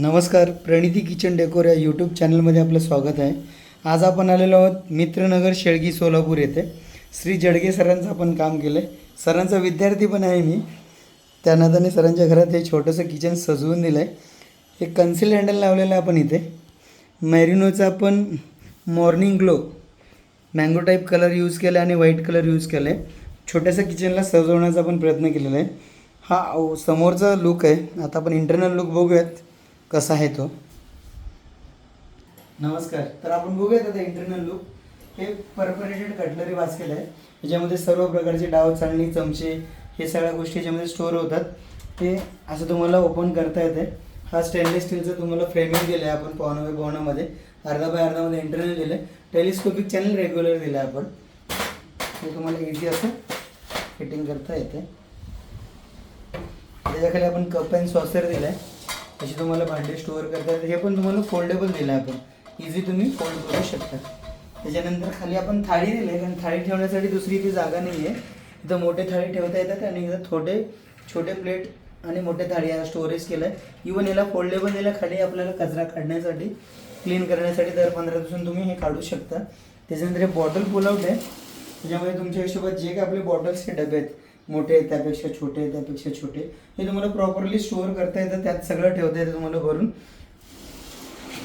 नमस्कार Praniti kitchen decor या YouTube चॅनलमध्ये आपलं स्वागत आहे. आज आपण आलेलो आहोत मित्रनगर शेळगी सोलापूर येथे. श्री जडगे सरांचं आपण काम केलं आहे सरांचा विद्यार्थी पण आहे मी. त्या नात्याने सरांच्या घरात हे छोटंसं किचन सजवून दिलं आहे हे कन्सिल हँडल लावलेलं आहे आपण इथे. मॅरिनोचा आपण morning glow mango type colour use केला आहे आणि व्हाईट कलर यूज केला आहे छोट्याशा किचनला सजवण्याचा आपण प्रयत्न केलेला आहे. हा समोरचा लुक आहे. आता आपण इंटरनल लुक बघूयात. कसा आहे तो? नमस्कार. तर आपण बघूयात आता इंटरनल लुक हे परफरेटेड कटलरी बास्केट आहे. याच्यामध्ये सर्व प्रकारचे डाव चालणी चमचे हे सगळ्या गोष्टी याच्यामध्ये स्टोअर होतात. ते असं तुम्हाला ओपन करता येते हा स्टेनलेस स्टीलचं तुम्हाला फ्रेमिंग दिलं आहे आपण पावणा बाय पावणामध्ये अर्धा बाय अर्धामध्ये इंटरनल दिलं आहे टेलिस्कोपिक चॅनल रेग्युलर दिलं आहे आपण. हे तुम्हाला इझी असं फिटिंग करता येते त्याच्याखाली आपण कप अँड सॉसर दिलं आहे अशी तुम्हाला भांडे स्टोअर करता हे पण तुम्हाला फोल्डेबल दिलं आहे आपण. इझी तुम्ही फोल्ड करू शकता. त्याच्यानंतर खाली आपण थाळी दिली आहे. कारण थाळी ठेवण्यासाठी दुसरी इथे जागा नाही आहे. इथं मोठे थाळी ठेवता येतात आणि इथं छोटे छोटे प्लेट आणि मोठे थाळी याला स्टोरेज केलं आहे इवन याला फोल्डेबल दिलं खाली आपल्याला कचरा काढण्यासाठी क्लीन करण्यासाठी दर पंधरा दिवसांनी तुम्ही हे काढू शकता. त्याच्यानंतर हे बॉटल पुल आउट आहे. त्याच्यामध्ये तुमच्या हिशोबात जे काही आपले बॉटल्सचे डबे आहेत. मोठे आहेत त्यापेक्षा छोटे आहेत त्यापेक्षा छोटे. हे तुम्हाला प्रॉपरली स्टोअर करता येतं त्यात सगळं ठेवता येतं तुम्हाला भरून.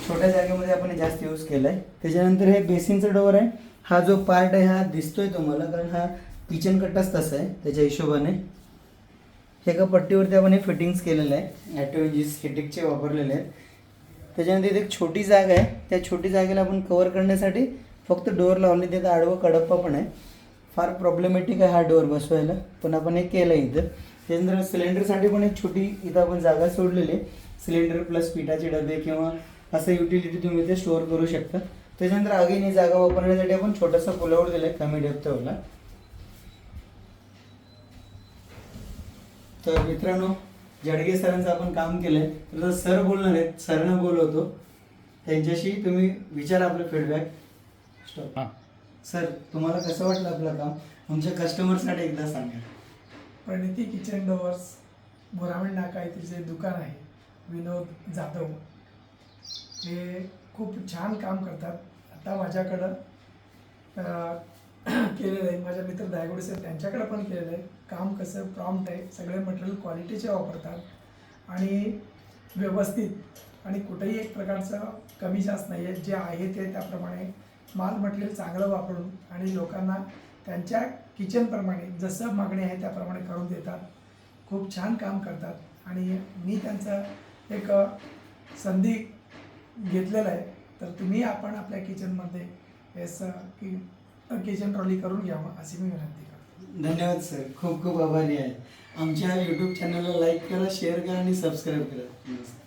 छोट्या जागेमध्ये आपण हे जास्त यूज केला आहे त्याच्यानंतर हे बेसिनचा डोअर आहे. हा जो पार्ट आहे हा दिसतोय तुम्हाला कारण हा किचन कट्टाच तसा आहे त्याच्या हिशोबाने. हे एका पट्टीवरती आपण हे फिटिंग्स केलेलं आहे. ॲटो इंजिस हिटिकचे वापरलेले आहेत. त्याच्यानंतर इथे एक छोटी जागा आहे. त्या छोटी जागेला आपण कवर करण्यासाठी फक्त डोअर लावले तिथं आडवं कडप्पा पण आहे. फार प्रॉब्लेमॅटिक आहे हा डोअर बसवायला. पण आपण हे केलं आहे इथं. त्याच्यानंतर सिलेंडरसाठी पण एक छोटी इथं आपण जागा सोडलेली आहे. सिलेंडर प्लस पिठाचे डबे किंवा असं युटिलिटी तुम्ही इथे स्टोअर करू शकता. त्याच्यानंतर अगेन ही जागा वापरण्यासाठी आपण छोटासा पुलावर दिला आहे कमी डेप्थवाला तर मित्रांनो जडगे सरांचं आपण काम केलंय. तर सर बोलणार आहेत सरांना बोलवतो. त्यांच्याशी तुम्ही विचारा आपलं फीडबॅक स्टॉप हां. सर तुम्हाला कसं वाटलं आपलं काम? आमच्या कस्टमरसाठी एकदा सांगा. प्रणिती किचन डोअर्स बोरामेंट नाका येथील जे दुकान आहे. विनोद जाधव. हे खूप छान काम करतात. आता माझ्याकडं केलेलं आहे. माझ्या मित्र दायगुडे सर त्यांच्याकडं पण केलेलं आहे. काम कसं प्रॉम्प्ट आहे सगळे मटेरियल क्वालिटीचे वापरतात. आणि व्यवस्थित आणि कुठेही एक प्रकारचं कमी जास्त नाही आहे जे आहे ते त्याप्रमाणे माल मटेरियल चांगलं वापरून आणि लोकांना त्यांच्या किचनप्रमाणे जसं मागणी आहे त्याप्रमाणे करून देतात. खूप छान काम करतात. आणि मी त्यांचं एक संधी घेतलेलं आहे. तर तुम्ही आपण आपल्या किचनमध्ये हेच की किचन ट्रॉली करून घ्यावं अशी मी विनंती करतो. धन्यवाद सर. खूप खूप आभारी आहे. आमच्या यूट्यूब चॅनलला लाईक करा शेअर करा आणि सबस्क्राईब करा. नमस्कार.